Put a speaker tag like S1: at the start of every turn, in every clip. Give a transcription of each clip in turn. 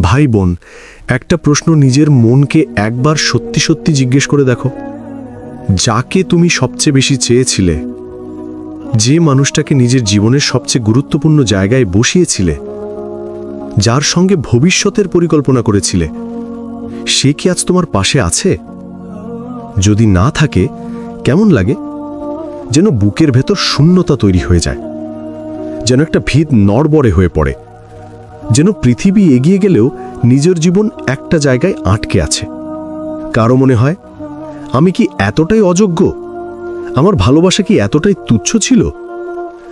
S1: ভাই বোন একটা প্রশ্ন নিজের মনকে একবার সত্যি সত্যি জিজ্ঞেস করে দেখো। যাকে তুমি সবচেয়ে বেশি চেয়েছিলে? যে মানুষটাকে নিজের জীবনের সবচেয়ে গুরুত্বপূর্ণ জায়গায় বসিয়েছিলে? যার সঙ্গে ভবিষ্যতের পরিকল্পনা করেছিলে? সে কি আজ তোমার পাশে আছে? যদি না থাকে, কেমন লাগে? যেন বুকের ভেতর শূন্যতা তৈরি হয়ে যায়। যেন একটা ভিত নড়বড়ে হয়ে পড়ে। যেন পৃথিবী এগিয়ে গেলেও নিজের জীবন একটা জায়গায় আটকে আছে। কারও মনে হয়, আমি কি এতটাই অযোগ্য? আমার ভালোবাসা কি এতটাই তুচ্ছ ছিল?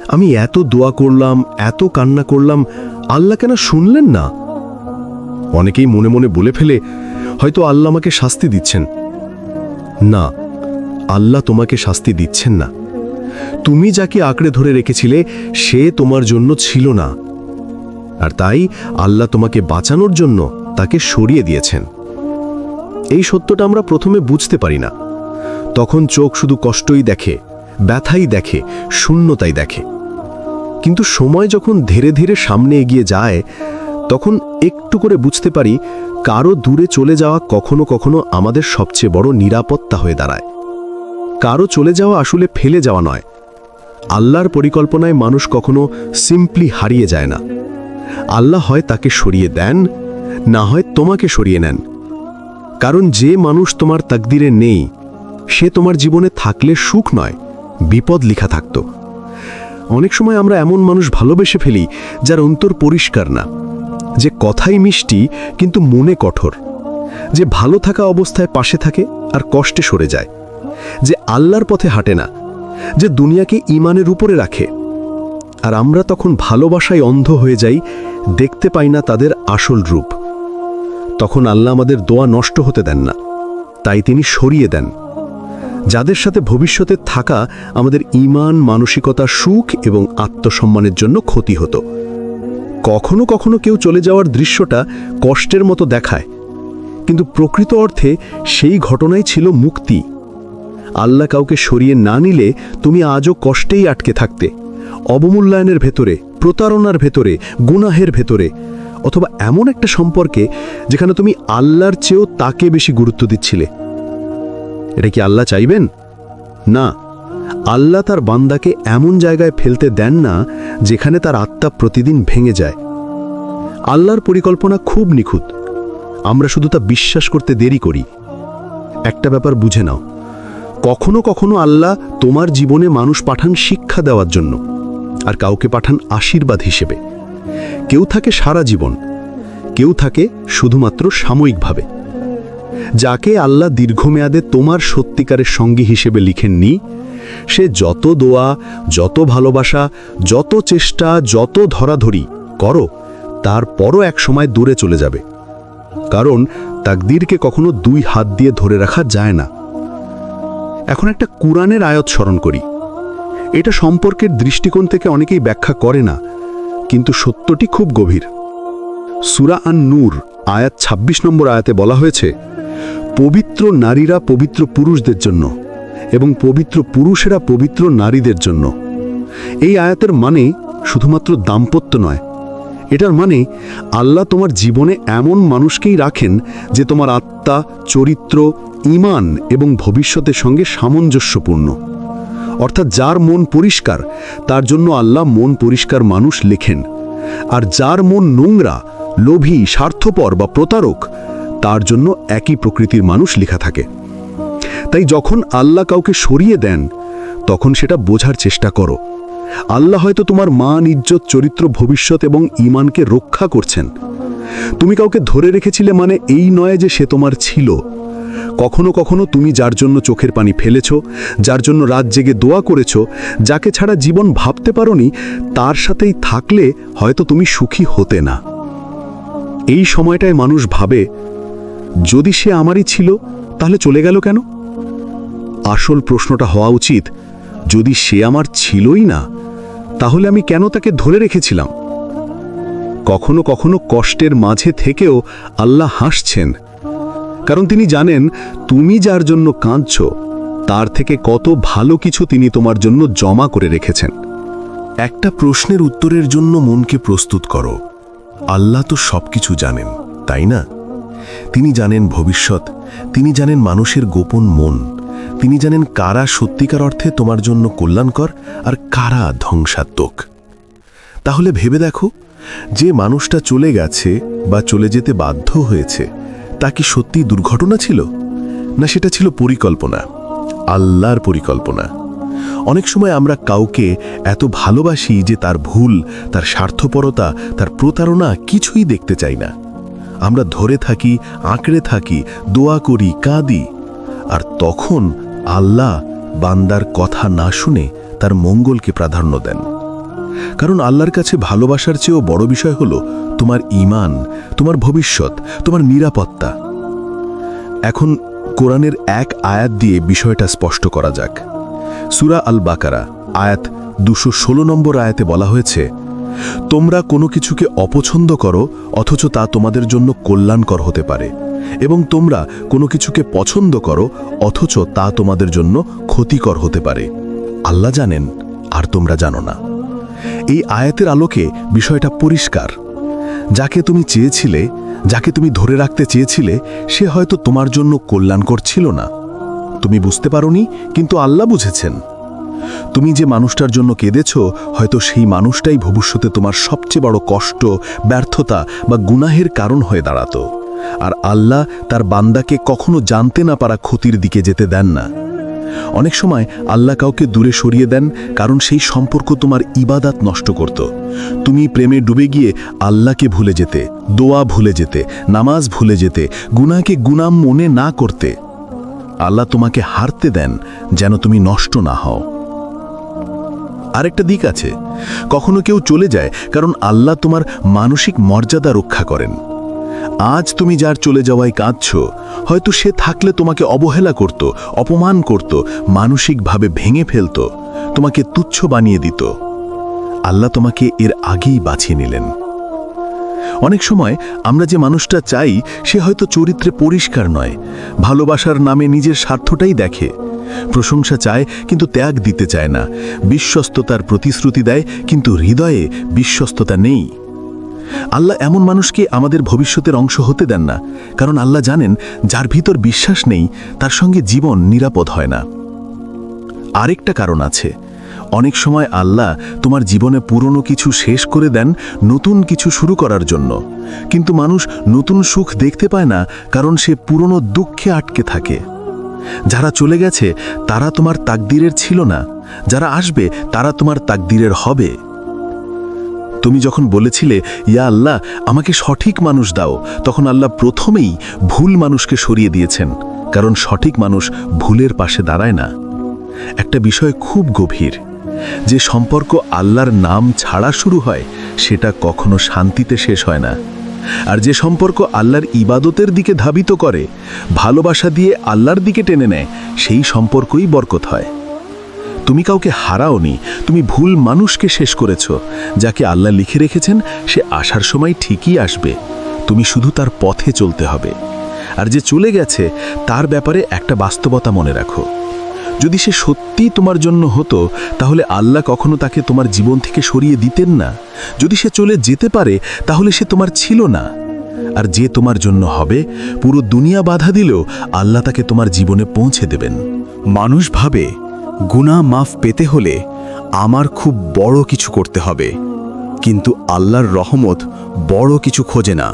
S1: আমি এত দোয়া করলাম, এত কান্না করলাম, আল্লাহ কেন শুনলেন না? অনেকেই মনে মনে বলে ফেলে, হয়তো আল্লাহ আমাকে শাস্তি দিচ্ছেন। না, আল্লাহ তোমাকে শাস্তি দিচ্ছেন না। তুমি যাকে আঁকড়ে ধরে রেখেছিলে, সে তোমার জন্য ছিল না। আর তাই আল্লাহ তোমাকে বাঁচানোর জন্য তাকে সরিয়ে দিয়েছেন। এই সত্যটা আমরা প্রথমে বুঝতে পারি না। তখন চোখ শুধু কষ্টই দেখে, ব্যথাই দেখে, শূন্যতাই দেখে। কিন্তু সময় যখন ধীরে ধীরে সামনে এগিয়ে যায়, তখন একটু করে বুঝতে পারি কারও দূরে চলে যাওয়া কখনো কখনো আমাদের সবচেয়ে বড় নিরাপত্তা হয়ে দাঁড়ায়। কারও চলে যাওয়া আসলে ফেলে যাওয়া নয়। আল্লাহর পরিকল্পনায় মানুষ কখনো সিম্পলি হারিয়ে যায় না। আল্লাহ হয় তাকে সরিয়ে দেন, না হয় তোমাকে সরিয়ে নেন। কারণ যে মানুষ তোমার তাকদিরে নেই, সে তোমার জীবনে থাকলে সুখ নয়, বিপদ লিখা থাকত। অনেক সময় আমরা এমন মানুষ ভালোবেসে ফেলি, যার অন্তর পরিষ্কার না। যে কথাই মিষ্টি, কিন্তু মনে কঠোর। যে ভালো থাকা অবস্থায় পাশে থাকে আর কষ্টে সরে যায়। যে আল্লাহর পথে হাঁটে না। যে দুনিয়াকে ইমানের উপরে রাখে। আর আমরা তখন ভালোবাসায় অন্ধ হয়ে যাই দেখতে পাই না তাদের আসল রূপ। তখন আল্লাহ আমাদের দোয়া নষ্ট হতে দেন না। তাই তিনি সরিয়ে দেন। যাদের সাথে ভবিষ্যতে থাকা আমাদের ইমান মানসিকতা, সুখ এবং আত্মসম্মানের জন্য ক্ষতি হতো। কখনো কখনো কেউ চলে যাওয়ার দৃশ্যটা কষ্টের মতো দেখায়। কিন্তু প্রকৃত অর্থে সেই ঘটনাই ছিল মুক্তি। আল্লাহ কাউকে সরিয়ে না নিলে তুমি আজও কষ্টেই আটকে থাকতে, অবমূল্যায়নের ভেতরে। প্রতারণার ভেতরে, গুনাহের ভেতরে, অথবা এমন একটা সম্পর্কে যেখানে তুমি আল্লাহর চেয়েও তাকে বেশি গুরুত্ব দিচ্ছিলে। এটা কি আল্লাহ চাইবেন? না। আল্লাহ তার বান্দাকে এমন জায়গায় ফেলতে দেন না যেখানে তার আত্মা প্রতিদিন ভেঙে যায়। আল্লাহর পরিকল্পনা খুব নিখুঁত। আমরা শুধু তা বিশ্বাস করতে দেরি করি। একটা ব্যাপার বুঝে নাও। কখনো কখনো আল্লাহ তোমার জীবনে মানুষ পাঠান শিক্ষা দেওয়ার জন্য। আর কাউকে পাঠান আশীর্বাদ হিসেবে। কেউ থাকে সারা জীবন, কেউ থাকে শুধুমাত্র সাময়িকভাবে। যাকে আল্লাহ দীর্ঘমেয়াদে তোমার সত্যিকারের সঙ্গী হিসেবে লিখেননি, সে যত দোয়া, যত ভালোবাসা, যত চেষ্টা, যত ধরাধরি করো তারপরও এক সময় দূরে চলে যাবে। কারণ তাকদীরকে কখনো দুই হাত দিয়ে ধরে রাখা যায় না। এখন একটা কুরআনের আয়ত স্মরণ করি। এটা সম্পর্কের দৃষ্টিকোণ থেকে অনেকেই ব্যাখ্যা করে না, কিন্তু সত্যটি খুব গভীর। সুরা আন নূর আয়াত ২৬ নম্বর আয়াতে বলা হয়েছে, পবিত্র নারীরা পবিত্র পুরুষদের জন্য এবং পবিত্র পুরুষেরা পবিত্র নারীদের জন্য। এই আয়াতের মানে শুধুমাত্র দাম্পত্য নয়, এটার মানে আল্লাহ তোমার জীবনে এমন মানুষকেই রাখেন যে তোমার আত্মা, চরিত্র ইমান এবং ভবিষ্যতের সঙ্গে সামঞ্জস্যপূর্ণ। অর্থাৎ যার মন পরিষ্কার, তার জন্য আল্লাহ মন পরিষ্কার মানুষ লেখেন। আর যার মন নোংরা, লোভী, স্বার্থপর বা প্রতারক, তার জন্য একই প্রকৃতির মানুষ লেখা থাকে। তাই যখন আল্লাহ কাউকে সরিয়ে দেন, তখন সেটা বোঝার চেষ্টা করো। আল্লাহ হয়তো তোমার মান, ইজ্জত, চরিত্র, ভবিষ্যৎ এবং ইমানকে রক্ষা করছেন। তুমি কাউকে ধরে রেখেছিলে মানে এই নয় যে সে তোমার ছিল। কখনো কখনো তুমি যার জন্য চোখের পানি ফেলেছ, যার জন্য রাত জেগে দোয়া করেছ, যাকে ছাড়া জীবন ভাবতে পারোনি, তার সাথেই থাকলে হয়তো তুমি সুখী হতে না। এই সময়টায় মানুষ ভাবে, যদি সে আমারই ছিল, তাহলে চলে গেল কেন? আসল প্রশ্নটা হওয়া উচিত, যদি সে আমার ছিলই না, তাহলে আমি কেন তাকে ধরে রেখেছিলাম? কখনো কখনো কষ্টের মাঝে থেকেও আল্লাহ হাসছেন কারণ তিনি জানেন, তুমি যার জন্য কাঁদছ, তার থেকে কত ভালো কিছু তিনি তোমার জন্য জমা করে রেখেছেন। একটা প্রশ্নের উত্তরের জন্য মনকে প্রস্তুত করো। আল্লাহ তো সবকিছু জানেন,
S2: তাই না? তিনি জানেন ভবিষ্যৎ, তিনি জানেন মানুষের গোপন মন, তিনি জানেন কারা সত্যিকার অর্থে তোমার জন্য কল্যাণকর আর কারা ধ্বংসাত্মক। তাহলে ভেবে দেখো, যে মানুষটা চলে গেছে বা চলে যেতে বাধ্য হয়েছে তা কি সত্যি দুর্ঘটনা ছিল? না সেটা ছিল পরিকল্পনা? আল্লাহর পরিকল্পনা। অনেক সময় আমরা কাউকে এত ভালোবাসি যে তার ভুল, তার স্বার্থপরতা, তার প্রতারণা কিছুই দেখতে চাই না। আমরা ধরে থাকি, আঁকড়ে থাকি, দোয়া করি, কাঁদি। আর তখন আল্লাহ বান্দার কথা না শুনে তার মঙ্গলকে প্রাধান্য দেন। কারণ আল্লাহর কাছে ভালোবাসার চেয়েও বড় বিষয় হলো তোমার ইমান তোমার ভবিষ্যৎ, তোমার নিরাপত্তা। এখন কোরআনের এক আয়াত দিয়ে বিষয়টা স্পষ্ট করা যাক। সুরা আল বাকারা আয়াত দুশো ষোলো নম্বর আয়াতে বলা হয়েছে, তোমরা কোনো কিছুকে অপছন্দ করো, অথচ তা তোমাদের জন্য কল্যাণকর হতে পারে। এবং তোমরা কোনো কিছুকে পছন্দ করো, অথচ তা তোমাদের জন্য ক্ষতিকর হতে পারে। আল্লাহ জানেন, আর তোমরা জানো না। এই আয়াতের আলোকে বিষয়টা পরিষ্কার। যাকে তুমি চেয়েছিলে, যাকে তুমি ধরে রাখতে চেয়েছিলে, সে হয়তো তোমার জন্য কল্যাণকর ছিল না। তুমি বুঝতে পারোনি, কিন্তু আল্লাহ বুঝেছেন। তুমি যে মানুষটার জন্য কেঁদেছ, হয়তো সেই মানুষটাই ভবিষ্যতে তোমার সবচেয়ে বড় কষ্ট, ব্যর্থতা বা গুনাহের কারণ হয়ে দাঁড়াতো। আর আল্লাহ তার বান্দাকে কখনো জানতে না পারা ক্ষতির দিকে যেতে দেন না। অনেক সময় আল্লাহ কাউকে দূরে সরিয়ে দেন কারণ সেই সম্পর্ক তোমার ইবাদাত নষ্ট করত। তুমি প্রেমে ডুবে গিয়ে আল্লাহকে ভুলে যেতে, দোয়া ভুলে যেতে, নামাজ ভুলে যেতে গুনাকে গুনাম মনে না করতে। আল্লাহ তোমাকে হারতে দেন যেন তুমি নষ্ট না হও। আরেকটা দিক আছে, কখনো কেউ চলে যায় কারণ আল্লাহ তোমার মানসিক মর্যাদা রক্ষা করেন। আজ তুমি যার চলে যাওয়ায় কাঁদছ, হয়তো সে থাকলে তোমাকে অবহেলা করত, অপমান করত, মানসিকভাবে ভেঙে ফেলত, তোমাকে তুচ্ছ বানিয়ে দিত। আল্লাহ তোমাকে এর আগেই বাছিয়ে নিলেন। অনেক সময় আমরা যে মানুষটা চাই, সে হয়তো চরিত্রে পরিষ্কার নয়, ভালোবাসার নামে নিজের স্বার্থটাই দেখে, প্রশংসা চায় কিন্তু ত্যাগ দিতে চায় না, বিশ্বস্ততার প্রতিশ্রুতি দেয় কিন্তু হৃদয়ে বিশ্বস্ততা নেই। আল্লাহ এমন মানুষকে আমাদের ভবিষ্যতের অংশ হতে দেন না, কারণ আল্লাহ জানেন যার ভিতর বিশ্বাস নেই, তার সঙ্গে জীবন নিরাপদ হয় না। আরেকটা কারণ আছে, অনেক সময় আল্লাহ তোমার জীবনে পুরনো কিছু শেষ করে দেন নতুন কিছু শুরু করার জন্য। কিন্তু মানুষ নতুন সুখ দেখতে পায় না, কারণ সে পুরনো দুঃখে আটকে থাকে। যারা চলে গেছে, তারা তোমার তাকদিরের ছিল না, যারা আসবে, তারা তোমার তাকদিরের হবে। তুমি যখন বলেছিলে, ইয়া আল্লাহ, আমাকে সঠিক মানুষ দাও, তখন আল্লাহ প্রথমেই ভুল মানুষকে সরিয়ে দিয়েছেন, কারণ সঠিক মানুষ ভুলের পাশে দাঁড়ায় না। একটা বিষয় খুব গভীর, যে সম্পর্ক আল্লাহর নাম ছাড়া শুরু হয়, সেটা কখনো শান্তিতে শেষ হয় না। আর যে সম্পর্ক আল্লাহর ইবাদতের দিকে ধাবিত করে, ভালোবাসা দিয়ে আল্লাহর দিকে টেনে নেয়, সেই সম্পর্কই বরকত হয়। তুমি কাউকে হারাওনি, তুমি ভুল মানুষকে শেষ করেছ, যাকে আল্লাহ লিখে রেখেছেন, সে আসার সময় ঠিকই আসবে। তুমি শুধু তার পথে চলতে হবে। আর যে চলে গেছে, তার ব্যাপারে একটা বাস্তবতা মনে রাখো। যদি সে সত্যিই তোমার জন্য হতো, তাহলে আল্লাহ কখনো তাকে তোমার জীবন থেকে সরিয়ে দিতেন না। যদি সে চলে যেতে পারে, তাহলে সে তোমার ছিল না। আর যে তোমার জন্য হবে, পুরো দুনিয়া বাধা দিলেও আল্লাহ তাকে তোমার জীবনে পৌঁছে দেবেন।
S3: মানুষ ভাবে গুনাহ মাফ পেতে হলে আমার খুব বড় কিছু করতে হবে। কিন্তু আল্লাহর রহমত বড় কিছু খোঁজে না,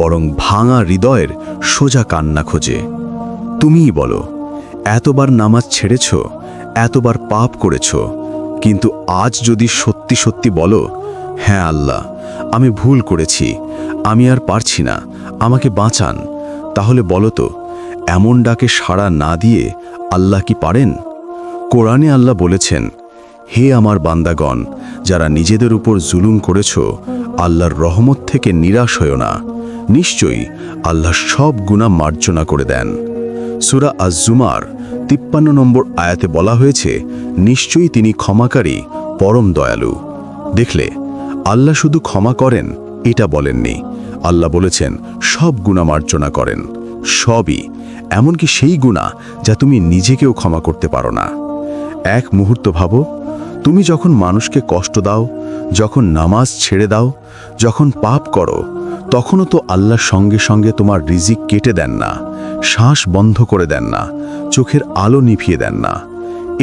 S3: বরং ভাঙা হৃদয়ের সোজা কান্না খোঁজে। তুমিই বলো, এতবার নামাজ ছেড়েছ, এতবার পাপ করেছ, কিন্তু আজ যদি সত্যি সত্যি বলো হ্যাঁ আল্লাহ, আমি ভুল করেছি, আমি আর পারছি না, আমাকে বাঁচান, তাহলে বলো তো, এমন ডাকে সাড়া না দিয়ে আল্লাহ কি পারেন? কোরআনে আল্লাহ বলেছেন, হে আমার বান্দাগণ, যারা নিজেদের উপর জুলুম করেছ, আল্লাহর রহমত থেকে নিরাশ হও না। নিশ্চয়ই আল্লাহ সব গুণা মার্জনা করে দেন। সুরা আজ-জুমার তিপ্পান্ন নম্বর আয়াতে বলা হয়েছে, নিশ্চয়ই তিনি ক্ষমাকারী, পরম দয়ালু। দেখলে, আল্লাহ শুধু ক্ষমা করেন, এটা বলেননি। আল্লাহ বলেছেন, সব গুণা মার্জনা করেন, সবই, এমনকি সেই গুণা যা তুমি নিজেকেও ক্ষমা করতে পারো না। এক মুহূর্ত ভাবো, তুমি যখন মানুষকে কষ্ট দাও, যখন নামাজ ছেড়ে দাও, যখন পাপ করো, তখনও তো আল্লাহর সঙ্গে সঙ্গে তোমার রিজিক কেটে দেন না, শ্বাস বন্ধ করে দেন না, চোখের আলো নিভিয়ে দেন না।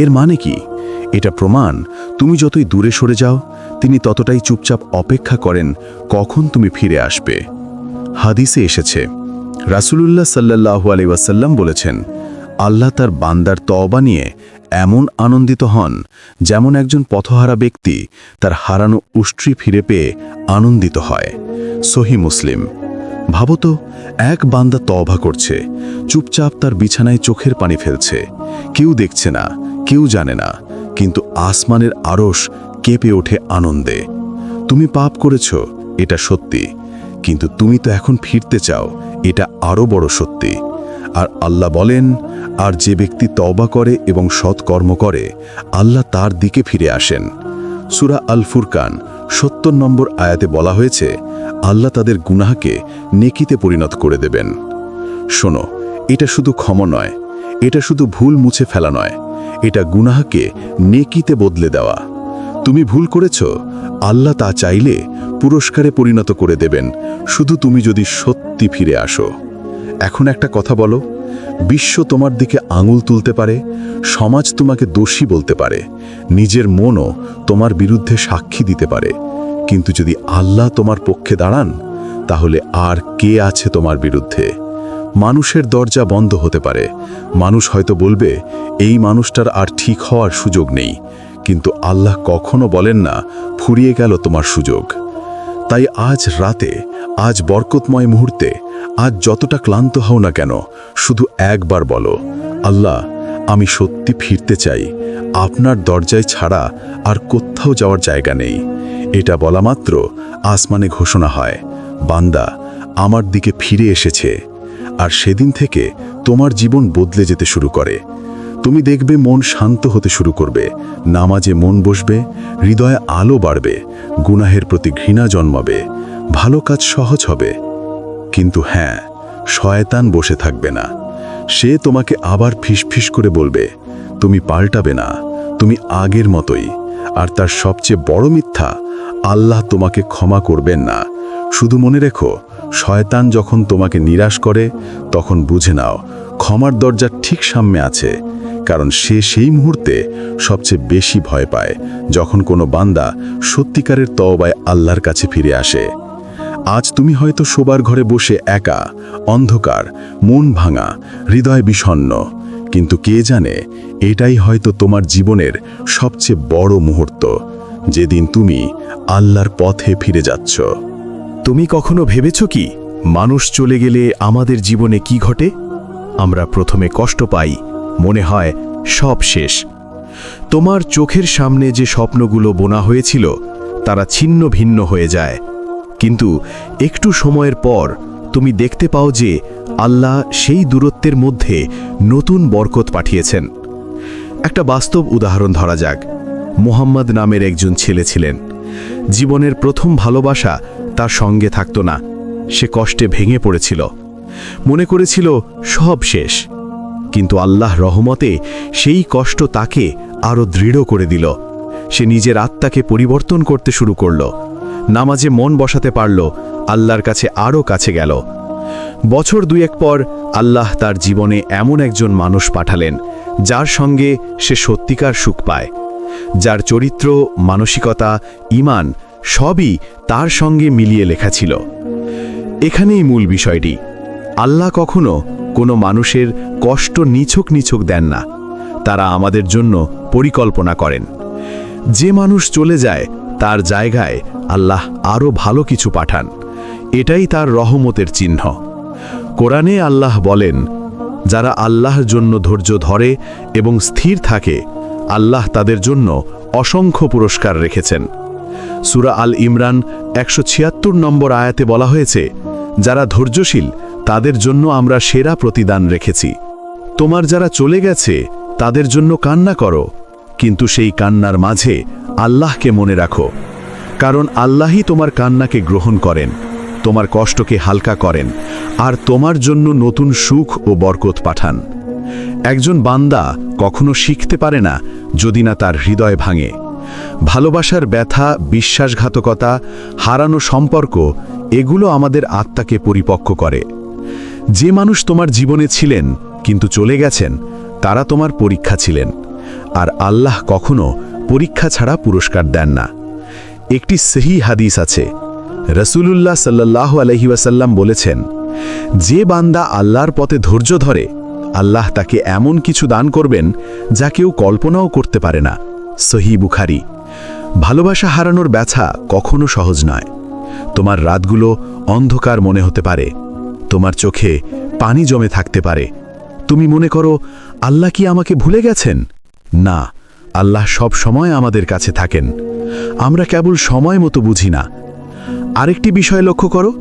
S3: এর মানে কি? এটা প্রমাণ, তুমি যতই দূরে সরে যাও, তিনি ততটাই চুপচাপ অপেক্ষা করেন কখন তুমি ফিরে আসবে। হাদিসে এসেছে, রাসূলুল্লাহ সাল্লাল্লাহু আলাইহি ওয়াসাল্লাম বলেছেন, আল্লাহ তার বান্দার তওবা নিয়ে এমন আনন্দিত হন যেমন একজন পথহারা ব্যক্তি তার হারানো উষ্ট্রি ফিরে পেয়ে আনন্দিত হয়। সহি মুসলিম। ভাবত এক বান্দা তওবা করছে, চুপচাপ তার বিছানায় চোখের পানি ফেলছে। কেউ দেখছে না, কেউ জানে না, কিন্তু আসমানের আরশ কেঁপে ওঠে আনন্দে। তুমি পাপ করেছ, এটা সত্যি, কিন্তু তুমি তো এখন ফিরতে চাও, এটা আরও বড় সত্যি। আর আল্লাহ বলেন, আর যে ব্যক্তি তওবা করে এবং সৎকর্ম করে, আল্লাহ তার দিকে ফিরে আসেন। সুরা আল ফুরকান সত্তর নম্বর আয়াতে বলা হয়েছে, আল্লাহ তাদের গুনাহকে নেকিতে পরিণত করে দেবেন। শোনো, এটা শুধু ক্ষম নয়, এটা শুধু ভুল মুছে ফেলা নয়, এটা গুনাহকে নেকিতে বদলে দেওয়া। তুমি ভুল করেছ, আল্লাহ তা চাইলে পুরস্কারে পরিণত করে দেবেন, শুধু তুমি যদি সত্যি ফিরে আসো। এখন একটা কথা বলো। বিশ্ব তোমার দিকে আঙুল তুলতে পারে, সমাজ তোমাকে দোষী বলতে পারে, নিজের মনও তোমার বিরুদ্ধে সাক্ষী দিতে পারে। কিন্তু যদি আল্লাহ তোমার পক্ষে দাঁড়ান, তাহলে আর কে আছে তোমার বিরুদ্ধে? মানুষের দরজা বন্ধ হতে পারে। মানুষ হয়তো বলবে, এই মানুষটার আর ঠিক হওয়ার সুযোগ নেই। কিন্তু আল্লাহ কখনো বলেন না, ফুরিয়ে গেল তোমার সুযোগ। তাই আজ রাতে, আজ বরকতময় মুহূর্তে, আজ যতটা ক্লান্ত হও না কেন, শুধু একবার বলো, আল্লাহ, আমি সত্যি ফিরতে চাই, আপনার দরজায় ছাড়া আর কোথাও যাওয়ার জায়গা নেই। এটা বলা মাত্র আসমানে ঘোষণা হয়, বান্দা, আমার দিকে ফিরে এসেছে, আর সেদিন থেকে তোমার জীবন বদলে যেতে শুরু করে। তুমি দেখবে মন শান্ত হতে শুরু করবে। নামাজে মন বসবে, হৃদয়ে আলো বাড়বে, গুনাহের প্রতি ঘৃণা জন্মাবে, ভালো কাজ সহজ হবে। কিন্তু হ্যাঁ শয়তান বসে থাকবে না। সে তোমাকে আবার ফিসফিস করে বলবে, তুমি পাল্টাবে না, তুমি আগের মতোই। আর তার সবচেয়ে বড় মিথ্যা, আল্লাহ তোমাকে ক্ষমা করবেন না। শুধু মনে রেখো, শয়তান যখন তোমাকে নিরাশ করে, তখন বুঝে নাও, ক্ষমার দরজা ঠিক সামনে আছে। কারণ সে সেই মুহূর্তে সবচেয়ে বেশি ভয় পায়, যখন কোনো বান্দা সত্যিকারের তওবায় আল্লাহর কাছে ফিরে আসে। আজ তুমি হয়তো শোবার ঘরে বসে একা, অন্ধকার, মন ভাঙা, হৃদয় বিষণ্ণ কিন্তু কে জানে, এটাই হয়তো তোমার জীবনের সবচেয়ে বড় মুহূর্ত, যেদিন তুমি আল্লাহর পথে ফিরে যাচ্ছ।
S1: তুমি কখনো ভেবেছ কি, মানুষ চলে গেলে আমাদের জীবনে কি ঘটে? আমরা প্রথমে কষ্ট পাই মনে হয় সব শেষ। তোমার চোখের সামনে যে স্বপ্নগুলো বোনা হয়েছিল, তারা ছিন্ন ভিন্ন হয়ে যায়। কিন্তু একটু সময়ের পর তুমি দেখতে পাও যে আল্লাহ সেই দূরত্বের মধ্যে নতুন বরকত পাঠিয়েছেন। একটা বাস্তব উদাহরণ ধরা যাক। মোহাম্মদ নামের একজন ছেলে ছিলেন। জীবনের প্রথম ভালোবাসা তার সঙ্গে থাকত না। সে কষ্টে ভেঙে পড়েছিল। মনে করেছিল সব শেষ। কিন্তু আল্লাহ রহমতে সেই কষ্ট তাকে আরও দৃঢ় করে দিল। সে নিজের আত্মাকে পরিবর্তন করতে শুরু করল। নামাজে মন বসাতে পারল, আল্লাহর কাছে আরও কাছে গেল। বছর দুয়েক পর আল্লাহ তার জীবনে এমন একজন মানুষ পাঠালেন, যার সঙ্গে সে সত্যিকার সুখ পায়। যার চরিত্র, মানসিকতা ইমান সবই তার সঙ্গে মিলিয়ে লেখা ছিল। এখানেই মূল বিষয়টি। আল্লাহ কখনো কোনো মানুষের কষ্ট নিছক নিছক দেন না। তারা আমাদের জন্য পরিকল্পনা করেন। যে মানুষ চলে যায়, তার জায়গায় আল্লাহ আরও ভালো কিছু পাঠান। এটাই তার রহমতের চিহ্ন। কোরআনে আল্লাহ বলেন, যারা আল্লাহর জন্য ধৈর্য ধরে এবং স্থির থাকে, আল্লাহ তাদের জন্য অসংখ্য পুরস্কার রেখেছেন। সুরা আল ইমরান একশো ছিয়াত্তর নম্বর আয়াতে বলা হয়েছে, যারা ধৈর্যশীল তাদের জন্য আমরা সেরা প্রতিদান রেখেছি। তোমার যারা চলে গেছে, তাদের জন্য কান্না করো। কিন্তু সেই কান্নার মাঝে আল্লাহকে মনে রাখো। কারণ আল্লাহই তোমার কান্নাকে গ্রহণ করেন, তোমার কষ্টকে হালকা করেন, আর তোমার জন্য নতুন সুখ ও বরকত পাঠান। একজন বান্দা কখনো শিখতে পারে না যদি না তার হৃদয় ভাঙে। ভালোবাসার ব্যথা, বিশ্বাসঘাতকতা, হারানো সম্পর্ক,
S3: এগুলো আমাদের আত্মাকে পরিপক্ক করে। যে মানুষ তোমার জীবনে ছিলেন, কিন্তু চলে গেছেন, তারা তোমার পরীক্ষা ছিলেন। আর আল্লাহ কখনো পরীক্ষা ছাড়া পুরস্কার দেন না। একটি সেহি হাদিস আছে, রসুলুল্লাহ সাল্লাহ আলহিবাসাল্লাম বলেছেন, যে বান্দা আল্লাহর পথে ধৈর্য ধরে, আল্লাহ তাকে এমন কিছু দান করবেন যা কেউ কল্পনাও করতে পারে না। সহি বুখারি, ভালোবাসা হারানোর ব্যথা কখনো সহজ নয়। তোমার রাতগুলো অন্ধকার মনে হতে পারে। তোমার চোখে পানি জমে থাকতে পারে। তুমি মনে করো, আল্লাহ কি আমাকে ভুলে গেছেন? না, আল্লাহ সব সময় আমাদের কাছে থাকেন। আমরা কেবল সময় মতো বুঝি না। আরেকটি বিষয় লক্ষ্য করো,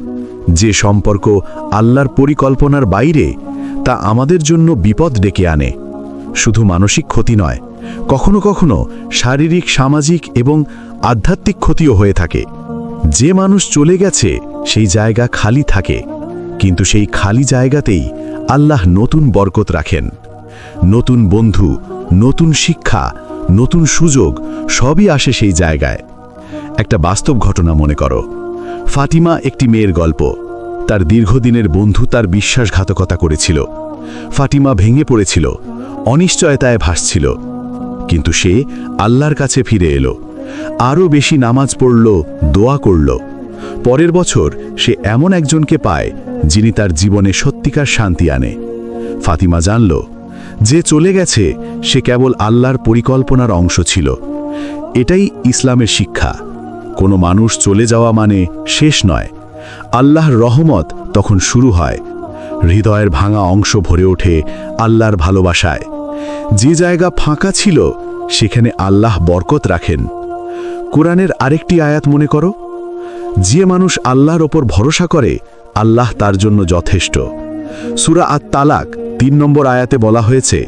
S3: যে সম্পর্ক আল্লাহর পরিকল্পনার বাইরে তা আমাদের জন্য বিপদ ডেকে আনে। শুধু মানসিক ক্ষতি নয়, কখনো কখনো শারীরিক, সামাজিক এবং আধ্যাত্মিক ক্ষতিও হয়ে থাকে। যে মানুষ চলে গেছে, সেই জায়গা খালি থাকে। কিন্তু সেই খালি জায়গাতেই আল্লাহ নতুন বরকত রাখেন। নতুন বন্ধু, নতুন শিক্ষা, নতুন সুযোগ সবই আসে সেই জায়গায়। একটা বাস্তব ঘটনা মনে করো। ফাতিমা একটি মেয়ের গল্প। তার দীর্ঘদিনের বন্ধু তার বিশ্বাসঘাতকতা করেছিল। ফাতিমা ভেঙে পড়েছিল, অনিশ্চয়তায় ভাসছিল। কিন্তু সে আল্লাহর কাছে ফিরে এলো। আরও বেশি নামাজ পড়ল, দোয়া করল। পরের বছর সে এমন একজনকে পায় যিনি তার জীবনে সত্যিকার শান্তি আনে। ফাতিমা জানল, যে চলে গেছে, সে কেবল আল্লাহর পরিকল্পনার অংশ ছিল। এটাই ইসলামের শিক্ষা। কোনো মানুষ চলে যাওয়া মানে শেষ নয়। আল্লাহর রহমত তখন শুরু হয়। হৃদয়ের ভাঙা অংশ ভরে ওঠে আল্লাহর ভালোবাসায়। যে জায়গা ফাঁকা ছিল, সেখানে আল্লাহ বরকত রাখেন। কোরআনের আরেকটি আয়াত মনে করো? যে মানুষ আল্লাহর ওপর ভরসা করে আল্লাহ তার জন্য যথেষ্ট। সুরা আত তালাক তিন নম্বর আয়াতে বলা হয়েছে,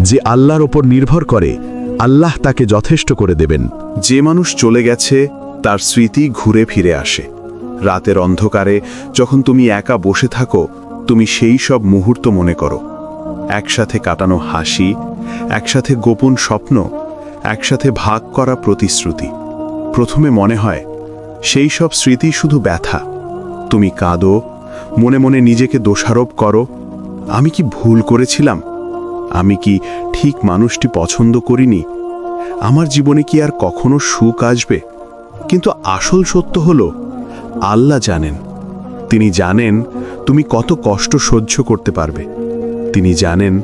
S3: যে আল্লাহর ওপর নির্ভর করে, আল্লাহ তাকে যথেষ্ট করে দেবেন।
S1: যে মানুষ চলে গেছে, তার স্মৃতি ঘুরে ফিরে আসে। রাতের অন্ধকারে যখন তুমি একা বসে থাকো, তুমি সেই সব মুহূর্ত মনে করো। একসাথে কাটানো হাসি, একসাথে গোপন স্বপ্ন, একসাথে ভাগ করা প্রতিশ্রুতি। প্রথমে মনে হয়, সেই সব স্মৃতি শুধু ব্যথা। তুমি কাঁদো, মনে মনে নিজেকে দোষারোপ করো। আমি কি ভুল করেছিলাম? আমি কি ঠিক মানুষটি পছন্দ করিনি? আমার জীবনে কি আর কখনো সুখ আসবে? কিন্তু আসল সত্য হলো, আল্লাহ জানেন। তিনি জানেন তুমি কত কষ্ট সহ্য করতে পারবে। তিনি জানেন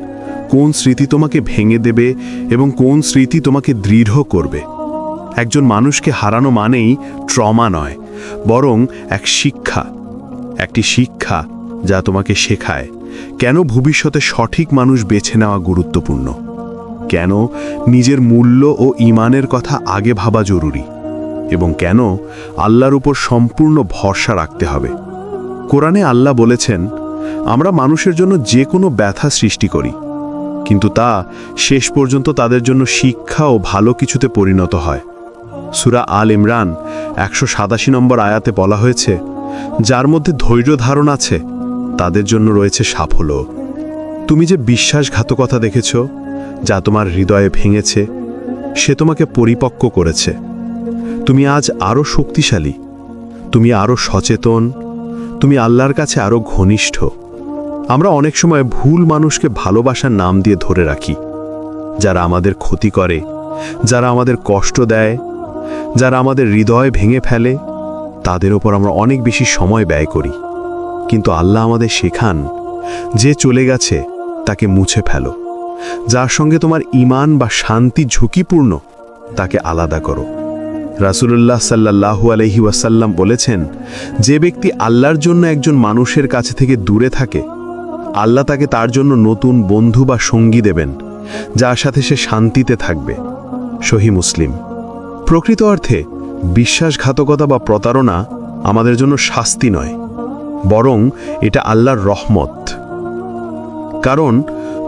S1: কোন স্মৃতি তোমাকে ভেঙে দেবে এবং কোন স্মৃতি তোমাকে দৃঢ় করবে। একজন মানুষকে হারানো মানেই ট্রমা নয়। বরং এক শিক্ষা, একটি শিক্ষা যা তোমাকে শেখায় কেন ভবিষ্যতে সঠিক মানুষ বেছে নেওয়া গুরুত্বপূর্ণ। কেন নিজের মূল্য ও ইমানের কথা আগে ভাবা জরুরি এবং কেন আল্লাহর উপর সম্পূর্ণ ভরসা রাখতে হবে। কোরআনে আল্লাহ বলেছেন, আমরা মানুষের জন্য যে কোনো ব্যথা সৃষ্টি করি, কিন্তু তা শেষ পর্যন্ত তাদের জন্য শিক্ষা ও ভালো কিছুতে পরিণত হয়। সুরা আল ইমরান, একশো সাতাশি নম্বর আয়াতে বলা হয়েছে, যার মধ্যে ধৈর্য ধারণ আছে, তাদের জন্য রয়েছে সাফল্য। তুমি যে বিশ্বাসঘাতকতা দেখেছ, যা তোমার হৃদয়ে ভেঙেছে, সে তোমাকে পরিপক্ক করেছে। তুমি আজ আরও শক্তিশালী, তুমি আরও সচেতন, তুমি আল্লাহর কাছে আরও ঘনিষ্ঠ। আমরা অনেক সময় ভুল মানুষকে ভালোবাসার নাম দিয়ে ধরে রাখি, যারা আমাদের ক্ষতি করে, যারা আমাদের কষ্ট দেয় যারা আমাদের হৃদয় ভেঙে ফেলে, তাদের ওপর আমরা অনেক বেশি সময় ব্যয় করি। কিন্তু আল্লাহ আমাদের শেখান, যে চলে গেছে, তাকে মুছে ফেলো। যার সঙ্গে তোমার ইমান বা শান্তি ঝুঁকিপূর্ণ, তাকে আলাদা করো। রাসুলুল্লাহ সাল্লাহু আলহি ওয়াসাল্লাম বলেছেন, যে ব্যক্তি আল্লাহর জন্য একজন মানুষের কাছে থেকে দূরে থাকে, আল্লাহ তাকে তার জন্য নতুন বন্ধু বা সঙ্গী দেবেন, যার সাথে সে শান্তিতে থাকবে। সহি মুসলিম। প্রকৃত অর্থে বিশ্বাসঘাতকতা বা প্রতারণা আমাদের জন্য শাস্তি নয়, বরং এটা আল্লাহর রহমত। কারণ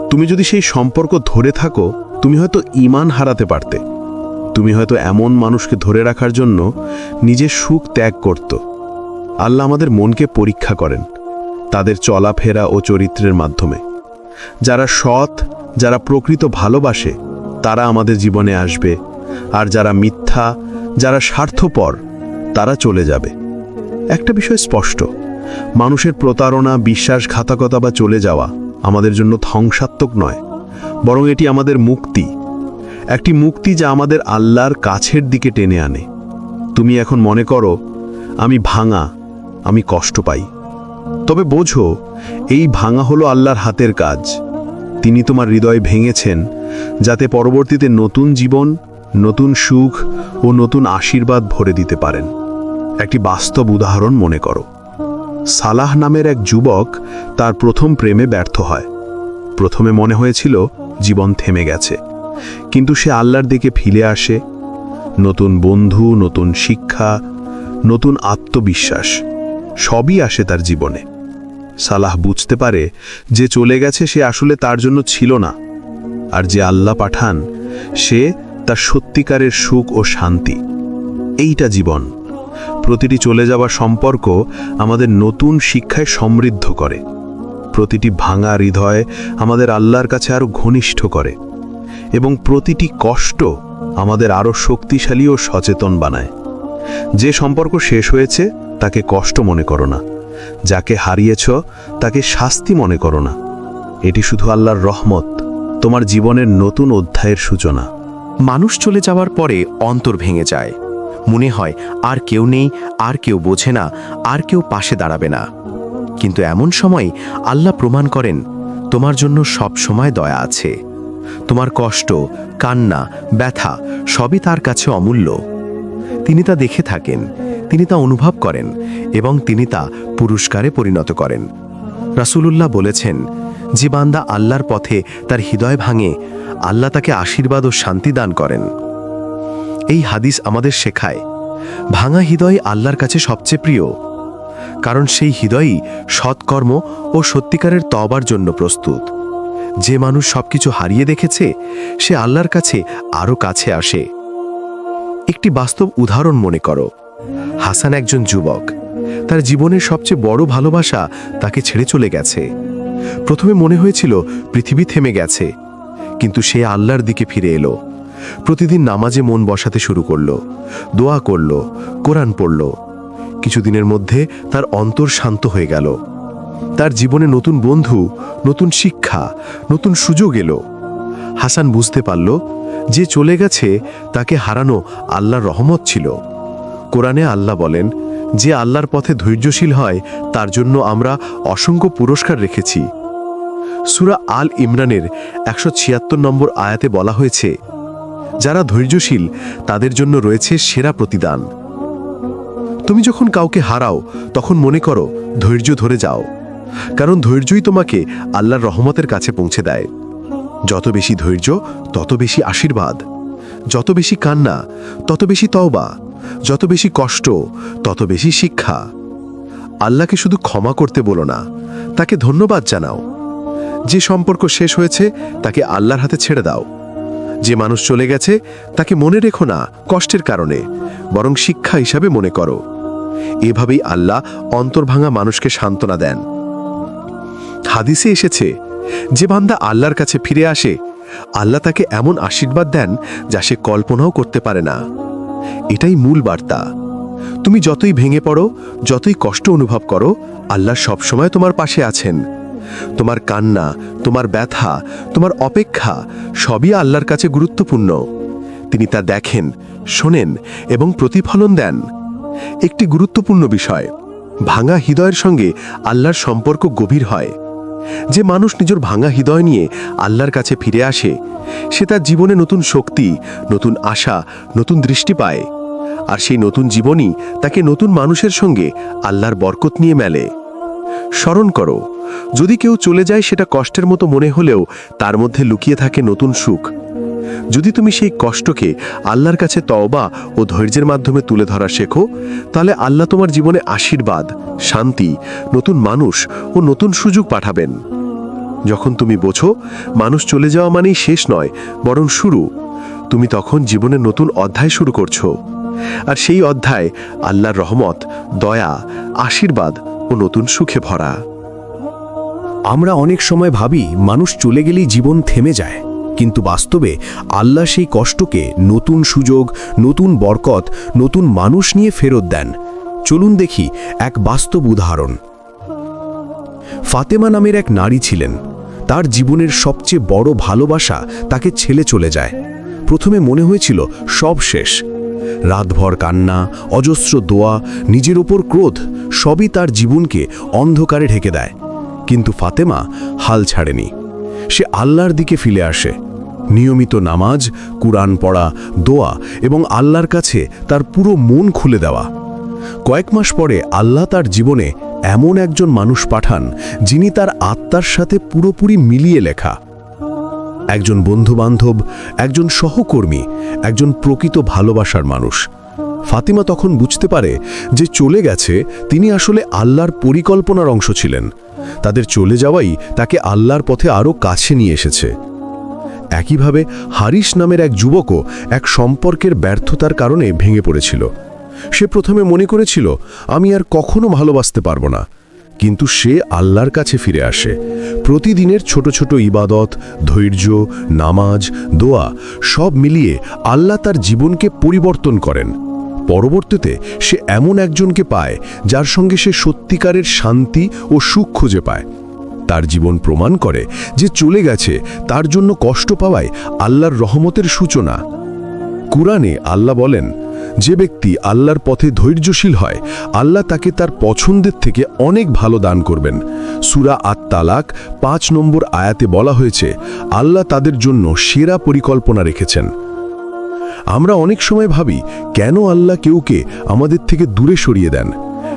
S1: তুমি যদি সেই সম্পর্ক ধরে থাকো, তুমি হয়তো ইমান হারাতে পারতে। তুমি হয়তো এমন মানুষকে ধরে রাখার জন্য নিজের সুখ ত্যাগ করত। আল্লাহ আমাদের মনকে পরীক্ষা করেন, তাদের চলাফেরা ও চরিত্রের মাধ্যমে। যারা সৎ, যারা প্রকৃত ভালোবাসে, তারা আমাদের জীবনে আসবে আর যারা মিথ্যা, যারা স্বার্থপর, তারা চলে যাবে। একটা বিষয় স্পষ্ট। মানুষের প্রতারণা, বিশ্বাসঘাতকতা বা চলে যাওয়া আমাদের জন্য ধ্বংসাত্মক নয়, বরং এটি আমাদের মুক্তি। একটি মুক্তি যা আমাদের আল্লাহর কাছের দিকে টেনে আনে। তুমি এখন মনে করো, আমি ভাঙা, আমি কষ্ট পাই। তবে বোঝো, এই ভাঙা হলো আল্লাহর হাতের কাজ। তিনি তোমার হৃদয় ভেঙেছেন, যাতে পরবর্তীতে নতুন জীবন নতুন সুখ ও নতুন আশীর্বাদ ভরে দিতে পারেন। একটি বাস্তব উদাহরণ মনে করো। সালাহ নামের এক যুবক তার প্রথম প্রেমে ব্যর্থ হয়। প্রথমে মনে হয়েছিল জীবন থেমে গেছে। কিন্তু সে আল্লাহর দিকে ফিরে আসে। নতুন বন্ধু, নতুন শিক্ষা, নতুন আত্মবিশ্বাস, সবই আসে তার জীবনে। সালাহ বুঝতে পারে যে চলে গেছে সে আসলে তার জন্য ছিল না। আর যে আল্লাহ পাঠান, সে তার সত্যিকারের সুখ ও শান্তি। এইটা জীবন। প্রতিটি চলে যাওয়া সম্পর্ক আমাদের নতুন শিক্ষায় সমৃদ্ধ করে। প্রতিটি ভাঙা হৃদয় আমাদের আল্লাহর কাছে আরও ঘনিষ্ঠ করে। এবং প্রতিটি কষ্ট আমাদের আরও শক্তিশালী ও সচেতন বানায়। যে সম্পর্ক শেষ হয়েছে, তাকে কষ্ট মনে করো না। যাকে হারিয়েছ, তাকে শাস্তি মনে করো না। এটি শুধু আল্লাহর রহমত, তোমার জীবনের নতুন অধ্যায়ের সূচনা।
S4: মানুষ চলে যাওয়ার পরে অন্তর ভেঙে যায়। মনে হয়, আর কেউ নেই, আর কেউ বোঝে না, আর কেউ পাশে দাঁড়াবে না। কিন্তু এমন সময় আল্লাহ প্রমাণ করেন, তোমার জন্য সব সময় দয়া আছে। তোমার কষ্ট, কান্না, ব্যথা সবই তার কাছে অমূল্য। তিনি তা দেখে থাকেন, তিনি তা অনুভব করেন এবং তিনি তা পুরস্কারে পরিণত করেন। রাসূলুল্লাহ বলেছেন যে বান্দা আল্লাহর পথে তার হৃদয় ভাঙে, আল্লাহ তাকে আশীর্বাদ ও শান্তি দান করেন। এই হাদিস আমাদের শেখায়, ভাঙা হৃদয় আল্লাহর কাছে সবচেয়ে প্রিয়, কারণ সেই হৃদয়ই সৎকর্ম ও সত্যিকারের তবার জন্য প্রস্তুত। যে মানুষ সবকিছু হারিয়ে দেখেছে, সে আল্লাহর কাছে আরও কাছে আসে। একটি বাস্তব উদাহরণ মনে করো, হাসান একজন যুবক, তার জীবনের সবচেয়ে বড় ভালোবাসা তাকে ছেড়ে চলে গেছে। প্রথমে মনে হয়েছিল পৃথিবী থেমে গেছে, কিন্তু সে আল্লাহর দিকে ফিরে এলো। প্রতিদিন নামাজে মন বসাতে শুরু করল, দোয়া করল, কোরআন পড়ল। কিছুদিনের মধ্যে তার অন্তর শান্ত হয়ে গেল। তার জীবনে নতুন বন্ধু, নতুন শিক্ষা, নতুন সুযোগ এলো। হাসান বুঝতে পারল, যে চলে গেছে তাকে হারানো আল্লাহর রহমত ছিল। কোরআনে আল্লাহ বলেন, যে আল্লাহর পথে ধৈর্যশীল হয়, তার জন্য আমরা অসংখ্য পুরস্কার রেখেছি। সুরা আল ইমরানের একশো ছিয়াত্তর নম্বর আয়াতে বলা হয়েছে, যারা ধৈর্যশীল, তাদের জন্য রয়েছে সেরা প্রতিদান। তুমি যখন কাউকে হারাও, তখন মনে করো, ধৈর্য ধরে যাও। কারণ ধৈর্যই তোমাকে আল্লাহর রহমতের কাছে পৌঁছে দেয়। যত বেশি ধৈর্য, তত বেশি আশীর্বাদ। যত বেশি কান্না, তত বেশি তওবা। যত বেশি কষ্ট, তত বেশি শিক্ষা। আল্লাহকে শুধু ক্ষমা করতে বলো না, তাকে ধন্যবাদ জানাও। যে সম্পর্ক শেষ হয়েছে, তাকে আল্লাহর হাতে ছেড়ে দাও। যে মানুষ চলে গেছে, তাকে মনে রেখো না কষ্টের কারণে, বরং শিক্ষা হিসাবে মনে করো। এভাবেই আল্লাহ অন্তর্ভাঙা মানুষকে সান্ত্বনা দেন। হাদিসে এসেছে, যে বান্দা আল্লাহর কাছে ফিরে আসে, আল্লাহ তাকে এমন আশীর্বাদ দেন যা সে কল্পনাও করতে পারে না। এটাই মূল বার্তা। তুমি যতই ভেঙে পড়ো, যতই কষ্ট অনুভব করো, আল্লাহ সবসময় তোমার পাশে আছেন। তোমার কান্না, তোমার ব্যথা, তোমার অপেক্ষা, সবই আল্লাহর কাছে গুরুত্বপূর্ণ। তিনি তা দেখেন, শোনেন এবং প্রতিফলন দেন। একটি গুরুত্বপূর্ণ বিষয়, ভাঙা হৃদয়ের সঙ্গে আল্লাহর সম্পর্ক গভীর হয়। যে মানুষ নিজের ভাঙা হৃদয় নিয়ে আল্লাহর কাছে ফিরে আসে, সে তার জীবনে নতুন শক্তি, নতুন আশা, নতুন দৃষ্টি পায়। আর সেই নতুন জীবনই তাকে নতুন মানুষের সঙ্গে আল্লাহর বরকত নিয়ে মেলে। স্মরণ করো, যদি কেউ চলে যায় সেটা কষ্টের মতো মনে হলেও তার মধ্যে লুকিয়ে থাকে নতুন সুখ। যদি তুমি সেই কষ্টকে আল্লাহর কাছে তওবা ও ধৈর্যের মাধ্যমে তুলে ধরা শেখো, তাহলে আল্লাহ তোমার জীবনে আশীর্বাদ, শান্তি, নতুন মানুষ ও নতুন সুযোগ পাঠাবেন। যখন তুমি বোঝো, মানুষ চলে যাওয়া মানেই শেষ নয়, বরং শুরু, তুমি তখন জীবনের নতুন অধ্যায় শুরু করছ। আর সেই অধ্যায় আল্লাহর রহমত, দয়া, আশীর্বাদ ও নতুন সুখে ভরা।
S3: আমরা অনেক সময় ভাবি, মানুষ চলে গেলেই জীবন থেমে যায়। কিন্তু বাস্তবে আল্লাহ সেই কষ্টকে নতুন সুযোগ, নতুন বরকত, নতুন মানুষ নিয়ে ফেরত দেন। চলুন দেখি এক বাস্তব উদাহরণ। ফাতেমা নামের এক নারী ছিলেন। তার জীবনের সবচেয়ে বড় ভালোবাসা তাকে ছেলে চলে যায়। প্রথমে মনে হয়েছিল, সব শেষ। রাতভর কান্না, অজস্র দোয়া, নিজের ওপর ক্রোধ, সবই তার জীবনকে অন্ধকারে ঢেকে দেয়। কিন্তু ফাতেমা হাল ছাড়েনি। সে আল্লাহর দিকে ফিরে আসে। নিয়মিত নামাজ, কুরআন পড়া, দোয়া এবং আল্লাহর কাছে তার পুরো মন খুলে দেওয়া। কয়েক মাস পরে আল্লাহ তার জীবনে এমন একজন মানুষ পাঠান, যিনি তার আত্মার সাথে পুরোপুরি মিলিয়ে লেখা। একজন বন্ধুবান্ধব, একজন সহকর্মী, একজন প্রকৃত ভালোবাসার মানুষ। ফাতিমা তখন বুঝতে পারে যে চলে গেছে তিনি আসলে আল্লাহর পরিকল্পনার অংশ ছিলেন। তাদের চলে যাওয়াই তাকে আল্লাহর পথে আরও কাছে নিয়ে এসেছে। একইভাবে হারিস নামের এক যুবকও এক সম্পর্কের ব্যর্থতার কারণে ভেঙে পড়েছিল। সে প্রথমে মনে করেছিল, আমি আর কখনো ভালোবাসতে পারব না। কিন্তু সে আল্লাহর কাছে ফিরে আসে। প্রতিদিনের ছোট ছোট ইবাদত, ধৈর্য, নামাজ, দোয়া সব মিলিয়ে আল্লাহ তার জীবনকে পরিবর্তন করেন। পরবর্তীতে সে এমন একজনকে পায় যার সঙ্গে সে সত্যিকারের শান্তি ও সুখ খুঁজে পায়। তার জীবন প্রমাণ করে যে চলে গেছে, তার জন্য কষ্ট পাওয়ায় আল্লাহর রহমতের সূচনা। কুরআনে আল্লাহ বলেন, যে ব্যক্তি আল্লাহর পথে ধৈর্যশীল হয়, আল্লাহ তাকে তার পছন্দের থেকে অনেক ভালো দান করবেন। সুরা আত তালাক পাঁচ নম্বর আয়াতে বলা হয়েছে, আল্লাহ তাদের জন্য সেরা পরিকল্পনা রেখেছেন। আমরা অনেক সময় ভাবি, কেন আল্লাহ কেউকে আমাদের থেকে দূরে সরিয়ে দেন?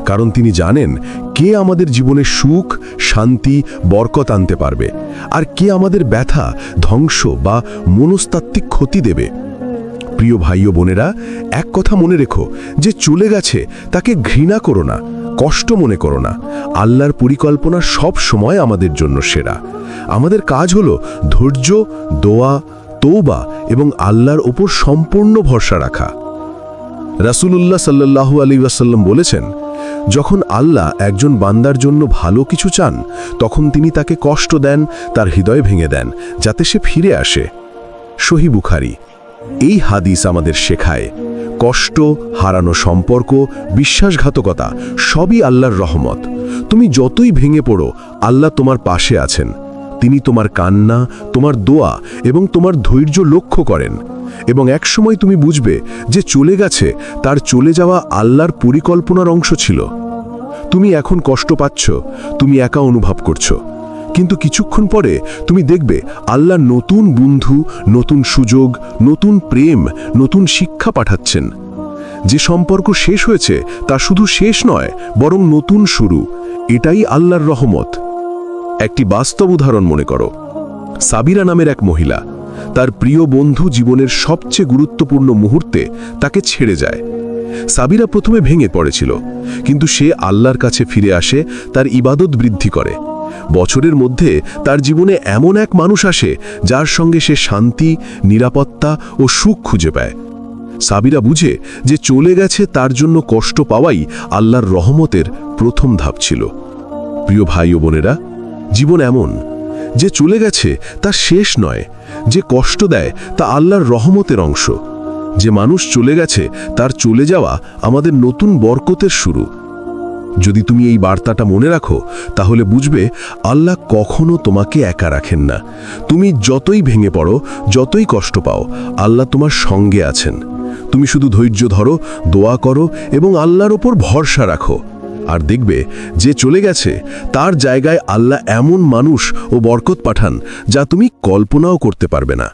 S3: কারণ তিনি জানেন কে আমাদের জীবনে সুখ, শান্তি, বরকত আনতে পারবে আর কে আমাদের ব্যথা, ধ্বংস বা মনস্তাত্ত্বিক ক্ষতি দেবে। প্রিয় ভাই ও বোনেরা, এক কথা মনে রেখো যে চলে গেছে তাকে ঘৃণা করো না, কষ্ট মনে করো না। আল্লাহর পরিকল্পনা সব সময় আমাদের জন্য সেরা। আমাদের কাজ হলো ধৈর্য, দোয়া তৌবা এবং আল্লাহর ওপর সম্পূর্ণ ভরসা রাখা। রাসূলুল্লাহ সাল্লাল্লাহু আলী ওয়াসাল্লাম বলেছেন যখন আল্লাহ একজন বান্দার জন্য ভালো কিছু চান, তখন তিনি তাকে কষ্ট দেন, তার হৃদয় ভেঙে দেন, যাতে সে ফিরে আসে। সহি বুখারি। এই হাদিস আমাদের শেখায়, কষ্ট, হারানো সম্পর্ক, বিশ্বাসঘাতকতা, সবই আল্লাহর রহমত। তুমি যতই ভেঙে পড়ো, আল্লাহ তোমার পাশে আছেন। তিনি তোমার কান্না, তোমার দোয়া এবং তোমার ধৈর্য লক্ষ্য করেন এবং একসময় তুমি বুঝবে যে চলে গেছে, তার চলে যাওয়া আল্লাহর পরিকল্পনার অংশ ছিল। তুমি এখন কষ্ট পাচ্ছ, তুমি একা অনুভব করছ। কিন্তু কিছুক্ষণ পরে তুমি দেখবে আল্লাহ নতুন বন্ধু, নতুন সুযোগ, নতুন প্রেম, নতুন শিক্ষা পাঠাচ্ছেন। যে সম্পর্ক শেষ হয়েছে, তা শুধু শেষ নয়, বরং নতুন শুরু। এটাই আল্লাহর রহমত। একটি বাস্তব উদাহরণ মনে করো। সাবিরা নামের এক মহিলা তার প্রিয় বন্ধু জীবনের সবচেয়ে গুরুত্বপূর্ণ মুহূর্তে তাকে ছেড়ে যায়। সাবিরা প্রথমে ভেঙে পড়েছিল, কিন্তু সে আল্লাহর কাছে ফিরে আসে, তার ইবাদত বৃদ্ধি করে। বছরের মধ্যে তার জীবনে এমন এক মানুষ আসে, যার সঙ্গে সে শান্তি, নিরাপত্তা ও সুখ খুঁজে পায়। সাবিরা বুঝে যে চলে গেছে তার জন্য কষ্ট পাওয়াই আল্লাহর রহমতের প্রথম ধাপ ছিল। প্রিয় ভাই ও বোনেরা জীবন এমন, যে চলে গেছে তা শেষ নয়, যে কষ্ট দেয় তা আল্লাহর রহমতের অংশ। যে মানুষ চলে গেছে তার চলে যাওয়া আমাদের নতুন বরকতের শুরু। যদি তুমি এই বার্তাটা মনে রাখো, তাহলে বুঝবে আল্লাহ কখনো তোমাকে একা রাখেন না। তুমি যতই ভেঙে পড়ো, যতই কষ্ট পাও, আল্লাহ তোমার সঙ্গে আছেন। তুমি শুধু ধৈর্য ধরো, দোয়া করো এবং আল্লাহর ওপর ভরসা রাখো। আর দেখবে যে চলে গেছে, তার জায়গায় আল্লাহ এমন মানুষ ও বরকত পাঠান যা তুমি কল্পনাও করতে পারবে না।